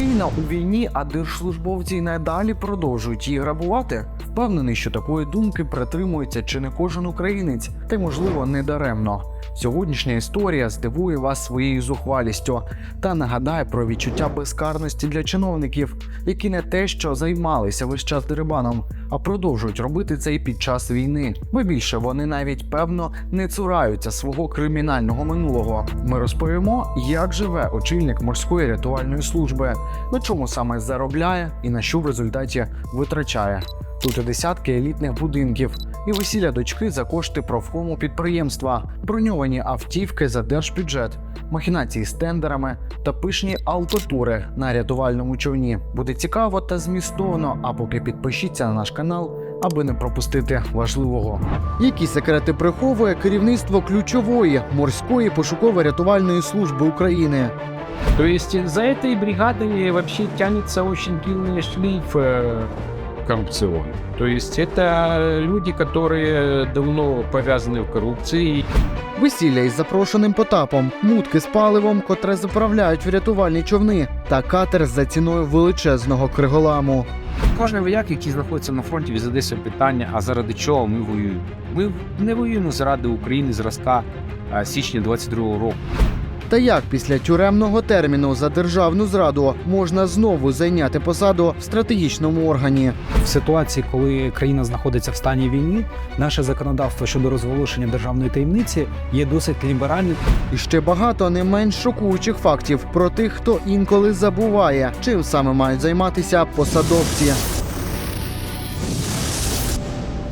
Україна у війні, а держслужбовці й надалі продовжують її грабувати. Впевнений, що такої думки притримується чи не кожен українець, та й можливо не даремно. Сьогоднішня історія здивує вас своєю зухвалістю та нагадає про відчуття безкарності для чиновників, які не те, що займалися весь час дерибаном, а продовжують робити це і під час війни. Бо більше вони навіть певно не цураються свого кримінального минулого. Ми розповімо, як живе очільник морської рятувальної служби, на чому саме заробляє і на що в результаті витрачає. Тут і десятки елітних будинків, і весілля дочки за кошти профкому підприємства, броньовані автівки за держбюджет, махінації з тендерами та пишні автотури на рятувальному човні. Буде цікаво та змістовно. А поки підпишіться на наш канал, аби не пропустити важливого. Які секрети приховує керівництво ключової морської пошуково-рятувальної служби України? То за этой бригадой вообще тянется очень длинный шлейф э, коррупционный. То есть это люди, которые давно повязаны в коррупции. Весілля із запрошеним потапом, мутки з паливом, котре заправляють в рятувальні човни, та катер за ціною величезного криголаму. Кожен вояк, який знаходиться на фронті, він задає собі питання, а заради чого ми воюємо? Ми не воюємо заради України зразка а, січня 22-го року. Та як після тюремного терміну за державну зраду можна знову зайняти посаду в стратегічному органі? В ситуації, коли країна знаходиться в стані війни, наше законодавство щодо розголошення державної таємниці є досить ліберальним. І ще багато не менш шокуючих фактів про тих, хто інколи забуває, чим саме мають займатися посадовці.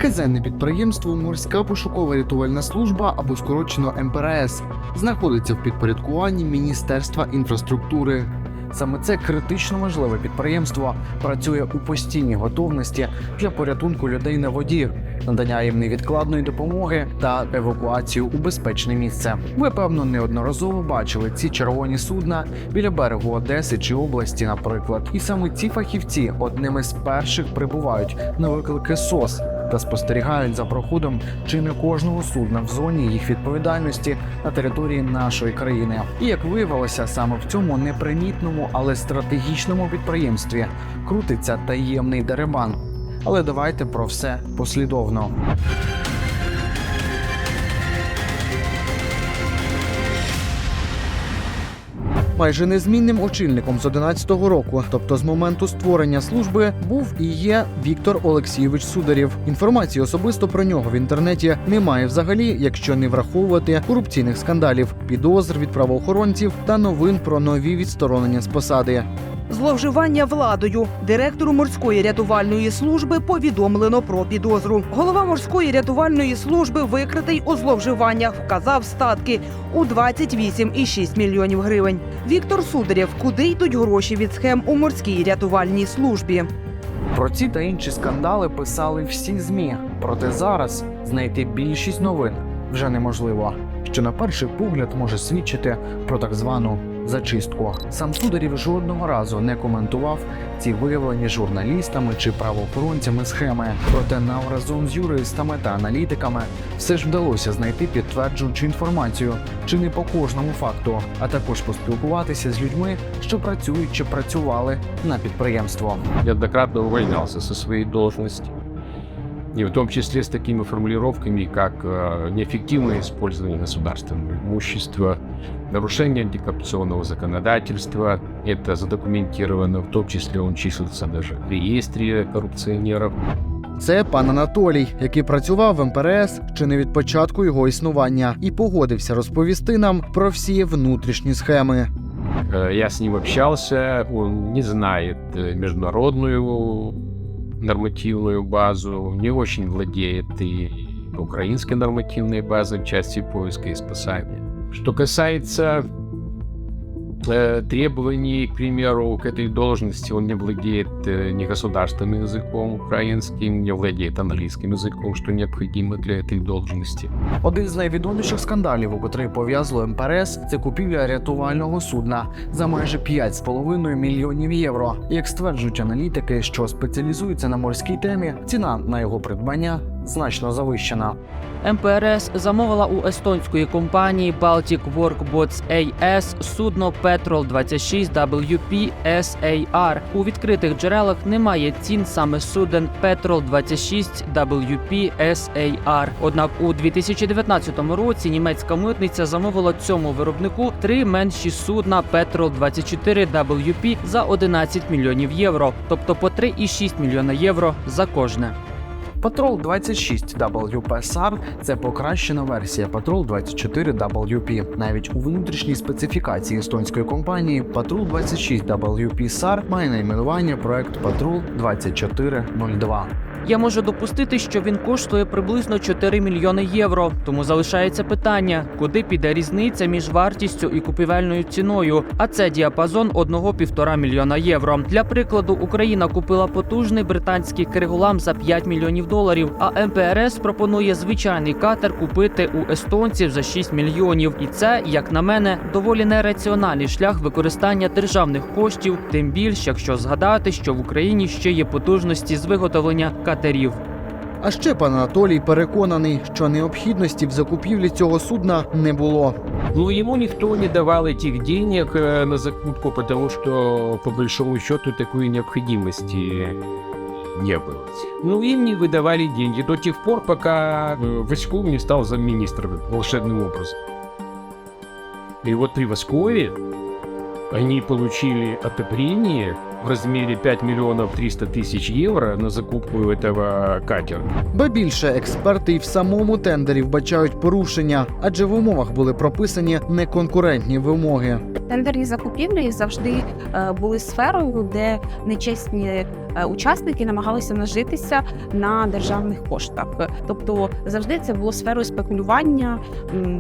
Казенне підприємство Морська пошукова рятувальна служба або скорочено МПРС знаходиться в підпорядкуванні Міністерства інфраструктури. Саме це критично важливе підприємство працює у постійній готовності для порятунку людей на воді, надання їм невідкладної допомоги та евакуацію у безпечне місце. Ви певно неодноразово бачили ці червоні судна біля берегу Одеси чи області, наприклад. І саме ці фахівці одними з перших прибувають на виклики СОС та спостерігають за проходом чи не кожного судна в зоні їх відповідальності на території нашої країни. І як виявилося, саме в цьому непримітному, але стратегічному підприємстві крутиться таємний деребан. Але давайте про все послідовно. Майже незмінним очільником з 11-го року, тобто з моменту створення служби, був і є Віктор Олексійович Сударів. Інформації особисто про нього в інтернеті немає взагалі, якщо не враховувати корупційних скандалів, підозр від правоохоронців та новин про нові відсторонення з посади. Зловживання владою директору морської рятувальної служби повідомлено про підозру. Голова морської рятувальної служби викритий у зловживаннях, вказав статки у 28,6 мільйонів гривень. Віктор Сударєв, куди йдуть гроші від схем у морській рятувальній службі? Про ці та інші скандали писали всі змі. Проте зараз знайти більшість новин вже неможливо, що на перший погляд може свідчити про так звану зачистку. Сам Сударів жодного разу не коментував ці виявлені журналістами чи правоохоронцями схеми. Проте нам разом з юристами та аналітиками все ж вдалося знайти підтверджуючу інформацію, чи не по кожному факту, а також поспілкуватися з людьми, що працюють чи працювали на підприємство. Неоднократно увольнялся со своей должности. И в том числе с такими формулировками, как э, неэффективное использование государственного имущества, нарушение антикоррупционного законодательства. Это задокументировано, в том числе он числится даже в реестре коррупционеров. Це пан Анатолій, який працював в МПРС чи не від початку його існування, і погодився розповісти нам про всі внутрішні схеми. Э, Я с ним общался, он не знает э, международную нормативную базу, не очень владеет и украинской нормативной базой в части поиска и спасания. Что касается э, требований, к примеру, к этой должности, он не владеет э, ни государственным языком украинским, не владеет английским языком, что необходимо для этой должности. Один з найвідоміших скандалів, у котрий пов'язало МПРС, це купівля рятувального судна за майже 5,5 мільйонів євро. Як стверджують аналітики, що спеціалізуються на морській темі, ціна на його придбання значно завищена. МПРС замовила у естонської компанії Baltic Workboats AS судно Petrol 26 WP SAR. У відкритих джерелах немає цін саме суден Petrol 26 WP SAR. Однак у 2019 році німецька митниця замовила цьому виробнику три менші судна Petrol 24 WP за 11 мільйонів євро, тобто по 3,6 мільйона євро за кожне. Patrol 26 WPSR – це покращена версія Patrol 24 WP. Навіть у внутрішній специфікації естонської компанії Patrol 26 WPSR має найменування проект Patrol 2402. Я можу допустити, що він коштує приблизно 4 мільйони євро. Тому залишається питання, куди піде різниця між вартістю і купівельною ціною. А це діапазон 1-1,5 мільйона євро. Для прикладу, Україна купила потужний британський Криголам за 5 мільйонів доларів. А МПРС пропонує звичайний катер купити у естонців за 6 мільйонів. І це, як на мене, доволі нераціональний шлях використання державних коштів. Тим більше, якщо згадати, що в Україні ще є потужності з виготовлення катерів. А ще пан Анатолій переконаний, що необхідності в закупівлі цього судна не було. Ну, ему никто не давал этих денег э, на закупку, потому что, по большому счету, такой необходимости не было. Ну, им не выдавали деньги до тех пор, пока э, Васьков не стал замминистром волшебным образом. И вот при Васкове они получили одобрение в размере 5 миллионов 300 тысяч евро на закупку этого катера. Ба більше експерти й в самому тендері вбачають порушення, адже в умовах були прописані неконкурентні вимоги. Тендерні закупівлі завжди е, були сферою, де нечесні е, учасники намагалися нажитися на державних коштах. Тобто завжди це було сферою спекулювання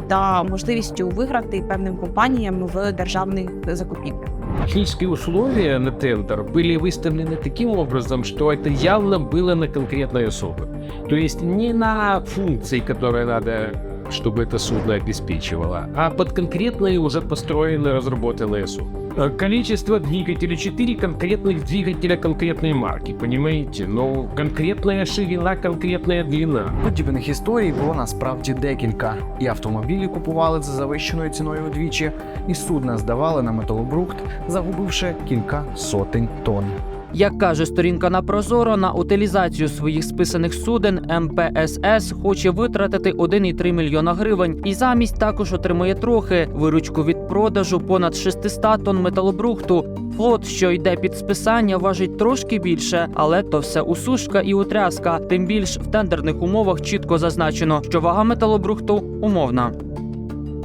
та можливістю виграти певним компаніям в державних закупівлях. Технические условия на тендер были выставлены таким образом, что это явно было на конкретной особы. То есть не на функции, которые надо, чтобы это судно обеспечивало, а под конкретные уже построенные, разработанные судно. Э, Количество двигателей 4 конкретных двигателя конкретной марки, понимаете? Но конкретная ширина, конкретная длина. Подібних історій було насправді декілька. І автомобілі купували за завищеною ціною удвічі, і судна здавали на металобрухт, загубивши кілька сотень тонн. Як каже сторінка на Прозоро, на утилізацію своїх списаних суден МПСС хоче витратити 1,3 мільйона гривень, і замість також отримує трохи виручку від продажу понад 600 тонн металобрухту. Флот, що йде під списання, важить трошки більше, але то все усушка і утряска. Тим більш в тендерних умовах чітко зазначено, що вага металобрухту умовна.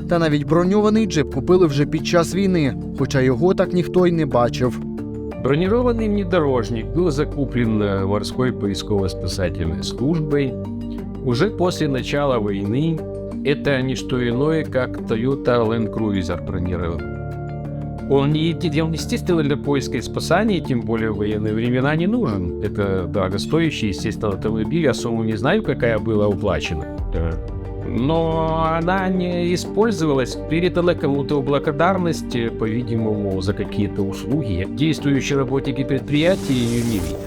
Та навіть броньований джип купили вже під час війни, хоча його так ніхто й не бачив. Бронированный внедорожник был закуплен э, морской поисково-спасательной службой уже после начала войны. Это не что иное, как Toyota Land Cruiser бронированный. Он, не, он, естественно, для поиска и спасания, тем более в военные времена, не нужен. Это дорогостоящий, естественно, автомобиль. Я сумму не знаю, какая была уплачена. Да. Но она не использовалась, передала кому-то в благодарность, э, по-видимому, за какие-то услуги. Действующие работники предприятия ее не видят.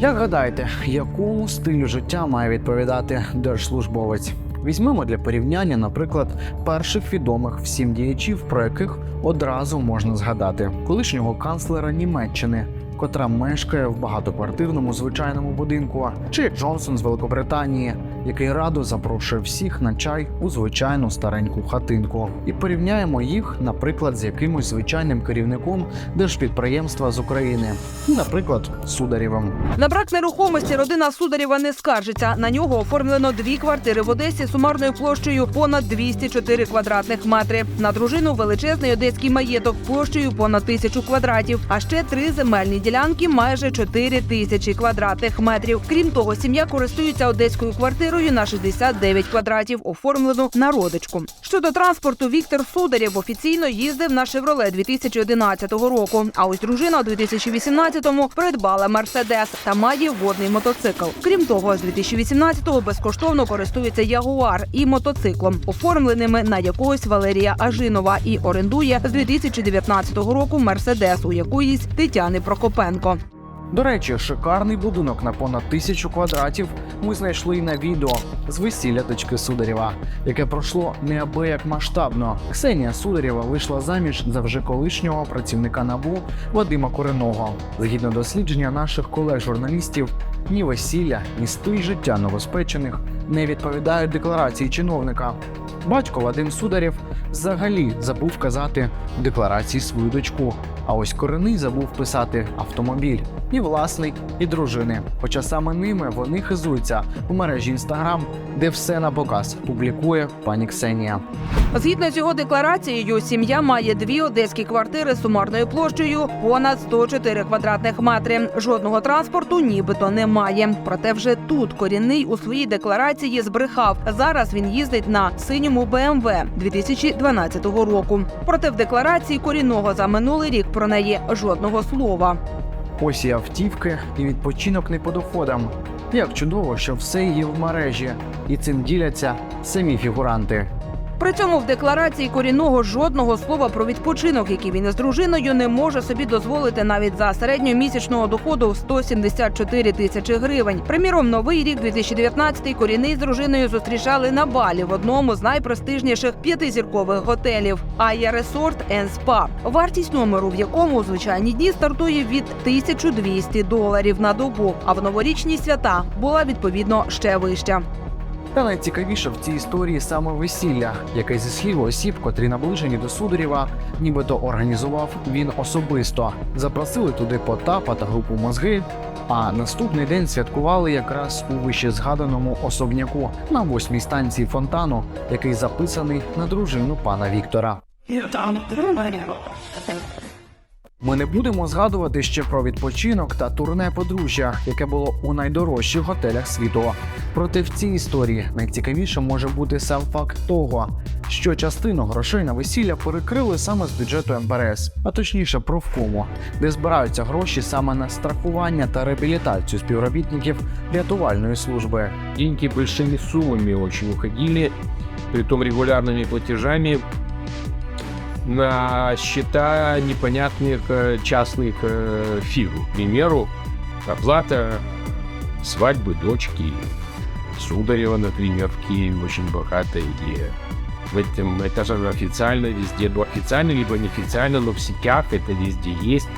Як гадаєте, якому стилю життя має відповідати держслужбовець? Візьмемо для порівняння, наприклад, перших відомих всім діячів, про яких одразу можна згадати колишнього канцлера Німеччини, котра мешкає в багатоквартирному звичайному будинку, чи Джонсон з Великобританії, який радо запрошує всіх на чай у звичайну стареньку хатинку, і порівняємо їх, наприклад, з якимось звичайним керівником держпідприємства з України, наприклад, Сударєвим. На брак нерухомості родина Сударєва не скаржиться. На нього оформлено дві квартири в Одесі сумарною площею понад 204 квадратних метри. На дружину величезний одеський маєток площею понад тисячу квадратів, а ще три земельні ділянки майже 4 тисячі квадратних метрів. Крім того, сім'я користується одеською квартирою на 69 квадратів, оформлену на родичку. Щодо транспорту, Віктор Сударєв офіційно їздив на Шевроле 2011 року. А ось дружина у 2018-му придбала мерседес та має водний мотоцикл. Крім того, з 2018-го безкоштовно користується Ягуар і мотоциклом, оформленими на якогось Валерія Ажинова, і орендує з 2019 року мерседес у якоїсь Тетяни Прокопенко. До речі, шикарний будинок на понад тисячу квадратів ми знайшли і на відео з весілля дочки Сударєва, яке пройшло неабияк масштабно. Ксенія Сударєва вийшла заміж за вже колишнього працівника НАБУ Вадима Кореного. Згідно дослідження наших колег-журналістів, ні весілля, ні стиль життя новоспечених не відповідають декларації чиновника. Батько Вадим Сударєв взагалі забув казати в декларації свою дочку. А ось коренний забув писати автомобіль і власний, і дружини. Хоча саме ними вони хизуються у мережі Інстаграм, де все на показ публікує пані Ксенія. Згідно з його декларацією, сім'я має дві одеські квартири сумарною площею понад 104 квадратних метри. Жодного транспорту нібито немає. Проте вже тут корінний у своїй декларації збрехав. Зараз він їздить на синьому БМВ 2012 року. Проте в декларації корінного за минулий рік про неї жодного слова. Ось і автівки, і відпочинок не по доходам. Як чудово, що все є в мережі, і цим діляться самі фігуранти. При цьому в декларації корінного жодного слова про відпочинок, який він із дружиною не може собі дозволити навіть за середньомісячного доходу в 174 тисячі гривень. Приміром, новий рік 2019 корінний з дружиною зустрічали на балі в одному з найпрестижніших п'ятизіркових готелів Ая and Spa. Вартість номеру, в якому у звичайні дні стартує від 1200 доларів на добу, а в новорічні свята була відповідно ще вища. Та найцікавіше в цій історії саме весілля, яке зі слів осіб, котрі наближені до Сударєва, нібито організував він особисто. Запросили туди Потапа та групу мозги. А наступний день святкували якраз у вище згаданому особняку на восьмій станції фонтану, який записаний на дружину пана Віктора. Ми не будемо згадувати ще про відпочинок та турне подружжя, яке було у найдорожчих готелях світу. Проте в цій історії найцікавіше може бути сам факт того, що частину грошей на весілля перекрили саме з бюджету МБРС, а точніше профкому, де збираються гроші саме на страхування та реабілітацію співробітників рятувальної служби. Деньги большими суммами очень уходили, притом регулярными платежами на счета непонятных частных э, фирм. К примеру, оплата свадьбы дочки Сударева, например, в Киеве очень богатая идея. В этом, это же официально везде, ну, официально либо неофициально, но в сетях это везде есть.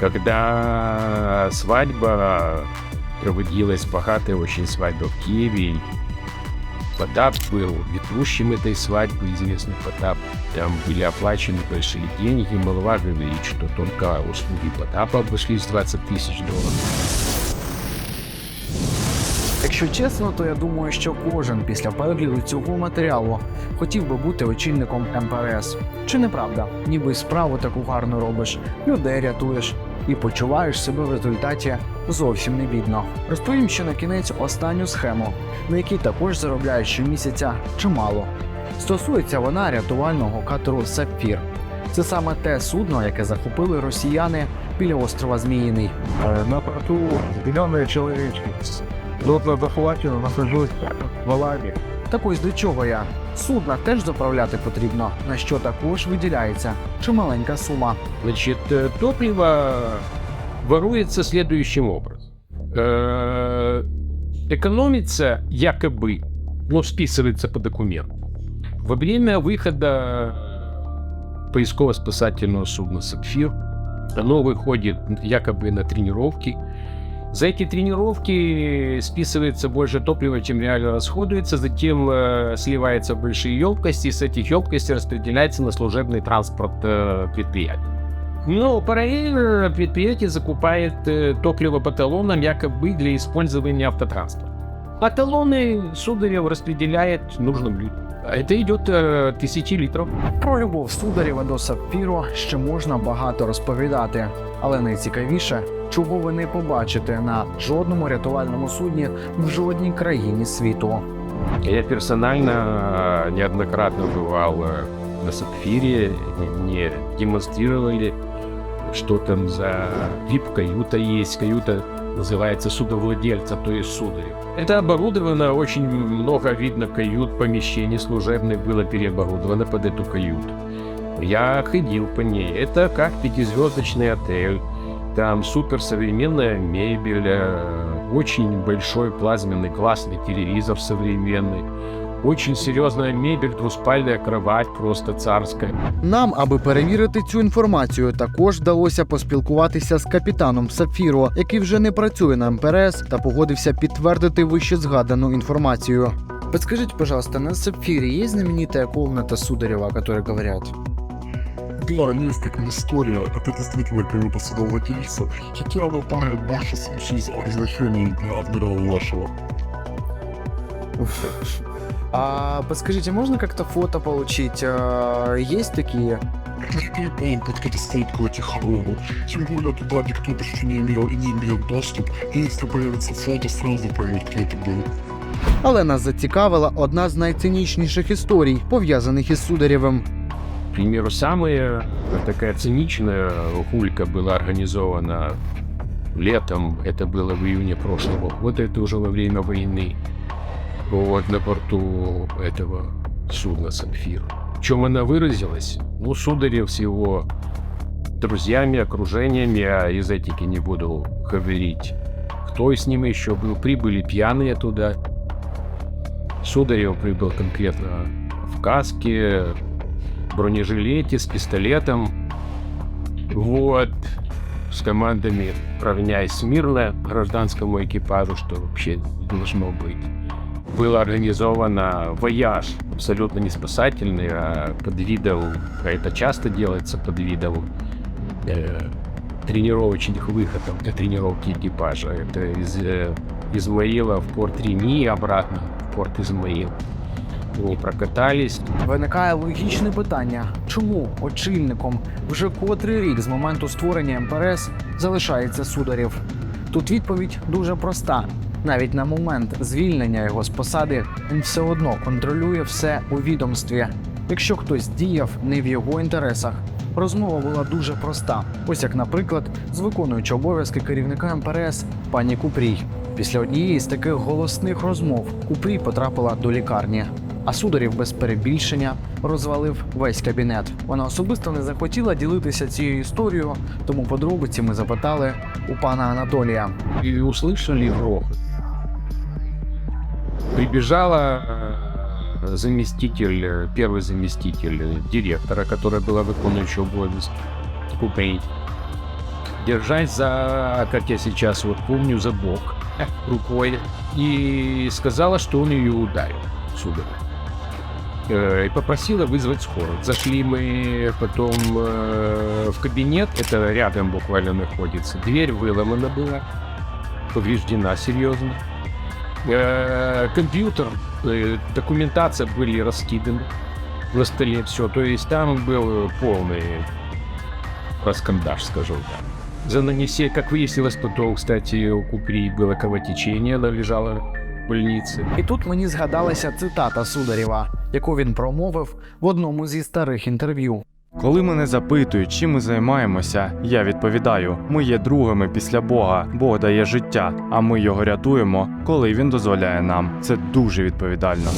Когда свадьба проводилась богатая очень свадьба в Киеве, Потап был ведущим этой свадьбы, известный Потап. Там были оплачены большие деньги. Молва говорит, что только услуги Потапа обошлись в 20 тысяч долларов. Якщо чесно, то я думаю, що кожен після перегляду цього матеріалу хотів би бути очільником МПРС. Чи не правда? Ніби справу таку гарно робиш, людей рятуєш і почуваєш себе в результаті зовсім не бідно. Розповім ще на кінець останню схему, на якій також заробляють щомісяця чимало. Стосується вона рятувального катеру Сапфір. Це саме те судно, яке захопили росіяни біля острова Зміїний. Э, на порту зеленые человечки. Плотно захвачено, нахожусь в Алабе. Так ось до чого я. Судна теж заправляти потрібно, на що також виділяється чималенька сума. Значит, э, топливо воруется следующим образом. Э, Экономится якобы, но списывается по документу. Во время выхода поисково-спасательного судна «Сапфир» оно выходит якобы на тренировки. За эти тренировки списывается больше топлива, чем реально расходуется, затем э, сливается в большие емкости, и с этих емкостей распределяется на служебный транспорт э, предприятия. Но параллельно предприятие закупает э, топливо по талонам якобы для использования автотранспорта. А талоны Сударев распределяет нужным людям. А Это идет э, тысячи литров. Про любов Сударєва до Сапфіру ще можна багато розповідати, але найцікавіше, чого ви не побачите на жодному рятувальному судні в жодній країні світу. Я персонально э, неоднократно бывал э, на Сапфире, мне демонстрировали, что там за VIP-каюта есть, каюта называется судовладельца, то есть сударь. Это оборудовано, очень много видно кают, помещений служебных было переоборудовано под эту каюту. Я ходил по ней. Это как пятизвездочный отель. Там суперсовременная мебель, э, очень большой плазменный классный телевизор современный, очень серьезная мебель, двуспальная кровать просто царская. Нам, аби перевірити цю інформацію, також вдалося поспілкуватися з капітаном Сапфіро, який вже не працює на МПРС та погодився підтвердити вище згадану інформацію. Подскажите, пожалуйста, на Сапфире есть знаменитая комната Сударева, о которой говорят? Да, есть такая история. Это действительно кого-то судовладельца. Хотя она пара больше случаев с разрешением для адмирала вашего. А подскажите, можно как-то фото получить? А, Есть такие? Никакой план под катастрофу этих хоровод. Тем более туда никто почти не имел и не имел доступ. И если появится фото, сразу поймет, кто это был. Але нас зацікавила одна з найцинічніших історій, пов'язаних із Сударєвим. К примеру, самая такая циничная гулька была организована летом, это было в июне прошлого года, это уже во время войны, Вот на борту этого судна «Сапфир». В чем она выразилась? Ну, Сударев с его друзьями, окружениями, а из этики не буду говорить, кто с ними еще был, прибыли пьяные туда. Сударев прибыл конкретно в каске, бронежилете с пистолетом. Вот. С командами равняясь смирно гражданскому экипажу, что вообще должно быть. Было организовано вояж, абсолютно не спасательный, а под видом, а это часто делается под видом э, тренировочных выходов для тренировки экипажа. Это из э, Измаила в порт Рени и обратно в порт Измаил. Не прокатались, Виникає логічне питання: чому очільником вже котрий рік з моменту створення МПРС залишається Сударєв? Тут відповідь дуже проста. навіть на момент звільнення його з посади він все одно контролює все у відомстві. Якщо хтось діяв не в його інтересах, розмова була дуже проста. Ось як, наприклад, з виконуючи обов'язки керівника МПРС пані Купрій. Після однієї з таких голосних розмов Купрій потрапила до лікарні. А Сударів без перебільшення розвалив весь кабінет. Вона особисто не захотіла ділитися цією історією, тому подробиці ми запитали у пана Анатолія. и услышали грохот. Прибежала э, заместитель, э, первый заместитель директора, которая была выполняющей обовязки, Купрей, держась за, как я сейчас вот помню, за бок рукой, и сказала, что он ее ударил, сударь. Э, И попросила вызвать скорую. Зашли мы потом в кабинет, это рядом буквально находится. Дверь выломана была, повреждена серьезно. Э, Компьютер, э, документация были раскиданы на столе, все. То есть там был полный раскандаш, скажем так. За нанесение, как выяснилось потом, кстати, у Купри было кровотечение, она лежала в больнице. І тут мені згадалася цитата Сударєва, яку він промовив в одному зі старих інтерв'ю. Коли мене запитують, чим ми займаємося, я відповідаю: ми є другими після Бога. Бог дає життя, а ми його рятуємо, коли він дозволяє нам. Це дуже відповідально.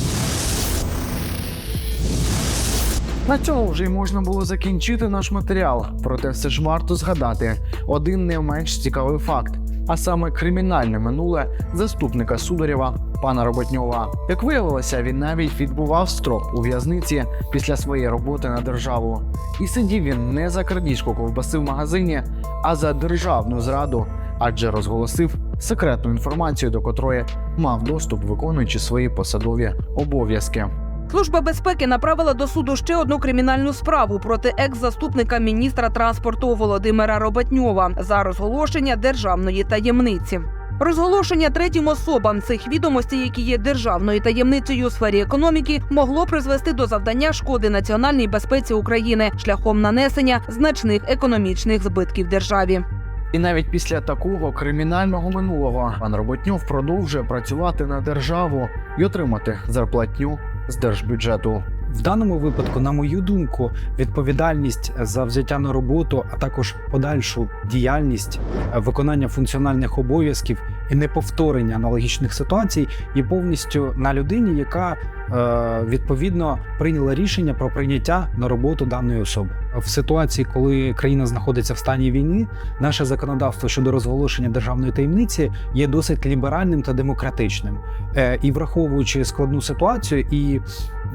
На цьому вже й можна було закінчити наш матеріал. Проте все ж варто згадати один не менш цікавий факт, а саме кримінальне минуле заступника Сударєва пана Роботньова. Як виявилося, він навіть відбував строк у в'язниці після своєї роботи на державу. І сидів він не за крадіжку ковбаси в магазині, а за державну зраду, адже розголосив секретну інформацію, до котрої мав доступ, виконуючи свої посадові обов'язки. Служба безпеки направила до суду ще одну кримінальну справу проти екс-заступника міністра транспорту Володимира Роботньова за розголошення державної таємниці. Розголошення третім особам цих відомостей, які є державною таємницею у сфері економіки, могло призвести до завдання шкоди національній безпеці України шляхом нанесення значних економічних збитків державі. І навіть після такого кримінального минулого пан Роботньов продовжує працювати на державу і отримати зарплатню з держбюджету. В даному випадку, на мою думку, відповідальність за взяття на роботу, а також подальшу діяльність, е, виконання функціональних обов'язків і неповторення аналогічних ситуацій є повністю на людині, яка е, відповідно прийняла рішення про прийняття на роботу даної особи. В ситуації, коли країна знаходиться в стані війни, наше законодавство щодо розголошення державної таємниці є досить ліберальним та демократичним. Е, і враховуючи складну ситуацію, і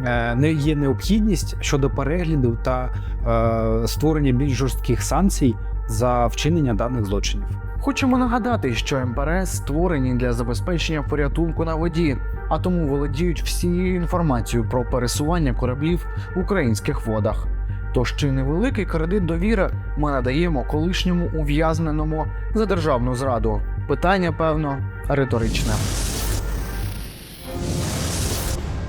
е, не є необхідність щодо перегляду та створення більш жорстких санкцій за вчинення даних злочинів. Хочемо нагадати, що МПРС створені для забезпечення порятунку на воді, а тому володіють всією інформацією про пересування кораблів в українських водах. Тож чи невеликий кредит довіри ми надаємо колишньому ув'язненому за державну зраду? Питання, певно, риторичне.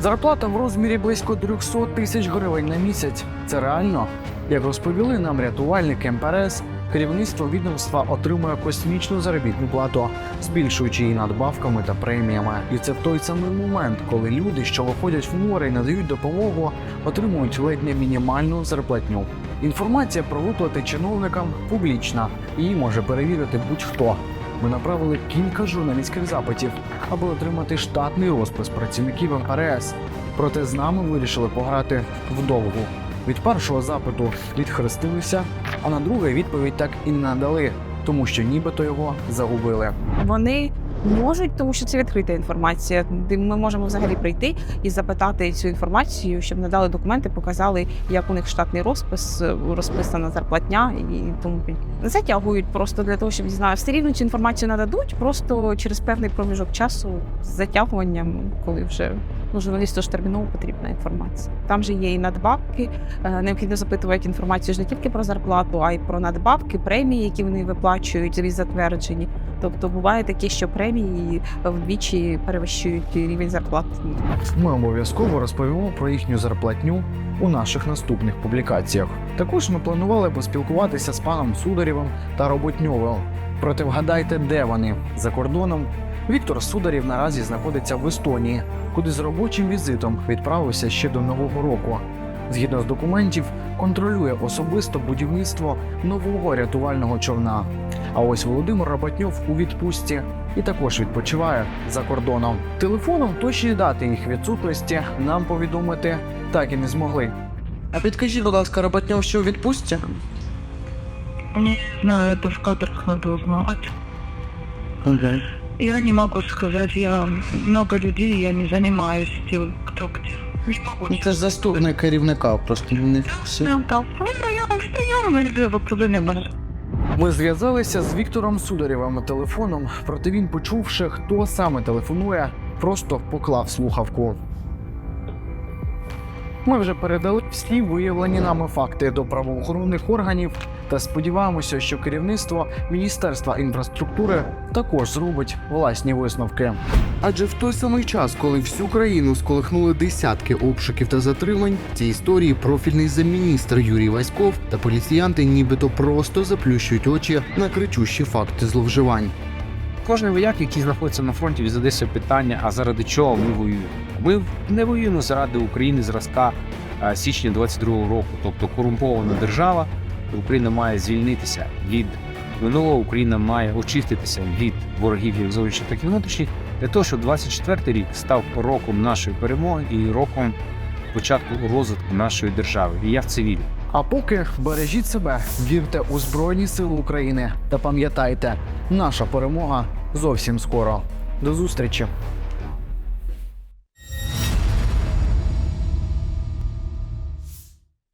Зарплата в розмірі близько 300 тисяч гривень на місяць. Це реально? Як розповіли нам рятувальники МПРС, керівництво відомства отримує космічну заробітну плату, збільшуючи її надбавками та преміями. І це в той самий момент, коли люди, що виходять в море і надають допомогу, отримують ледь не мінімальну зарплатню. Інформація про виплати чиновникам публічна, її може перевірити будь-хто. Ми направили кілька журналістських запитів, аби отримати штатний розпис працівників МПРС. Проте з нами вирішили пограти вдовгу. Від першого запиту відхрестилися, а на другий відповідь так і не надали, тому що нібито його загубили. Вони можуть, тому що це відкрита інформація. Ми можемо взагалі прийти і запитати цю інформацію, щоб надали документи, показали, як у них штатний розпис, е, розписана зарплатня і тому затягують просто для того, щоб дізнати. Все рівно цю інформацію нададуть, просто через певний проміжок часу з затягуванням, коли вже ну, журналісту ж терміново потрібна інформація. Там же є і надбавки. е, Необхідно запитувати інформацію ж не тільки про зарплату, а й про надбавки, премії, які вони виплачують і затверджені. Тобто буває таке, що премії вдвічі перевищують рівень зарплат. Ми обов'язково розповімо про їхню зарплатню у наших наступних публікаціях. Також ми планували поспілкуватися з паном Сударєвим та Роботньовим. Проте вгадайте, де вони за кордоном. Віктор Сударєв наразі знаходиться в Естонії, куди з робочим візитом відправився ще до нового року. Згідно з документів, контролює особисто будівництво нового рятувального човна. А ось Володимир Роботньов у відпустці і також відпочиває за кордоном. Телефоном точні дати їх відсутності нам повідомити так і не змогли. А підкажіть, будь ласка, Роботньов, що у відпустці? Не знаю, это в кадрах надо узнавать. Я не могу сказать, я много людей, я не занимаюсь тем, кто где. Не могу. Ну, Це ж заступник керівника, просто не все. Я там, ну, я беру. Ми зв'язалися з Віктором Сударєвим телефоном, проте він, почувши, хто саме телефонує, просто поклав слухавку. Ми вже передали всі виявлені нами факти до правоохоронних органів та сподіваємося, що керівництво Міністерства інфраструктури також зробить власні висновки. Адже в той самий час, коли всю країну сколихнули десятки обшуків та затримань, ці історії профільний замміністр Юрій Васьков та поліціянти нібито просто заплющують очі на кричущі факти зловживань. Кожен вояк, який знаходиться на фронті, він задає собі питання: а заради чого ми воюємо? Ми не воюємо заради України зразка січня 22-го року, тобто корумпована держава. Україна має звільнитися від минулого, Україна має очиститися від ворогів як зовнішніх, так і внутрішніх, для того, щоб 24-й рік став роком нашої перемоги і роком початку розвитку нашої держави. І я в це. А поки бережіть себе, вірте у Збройні Сили України та пам'ятайте, наша перемога зовсім скоро. До зустрічі!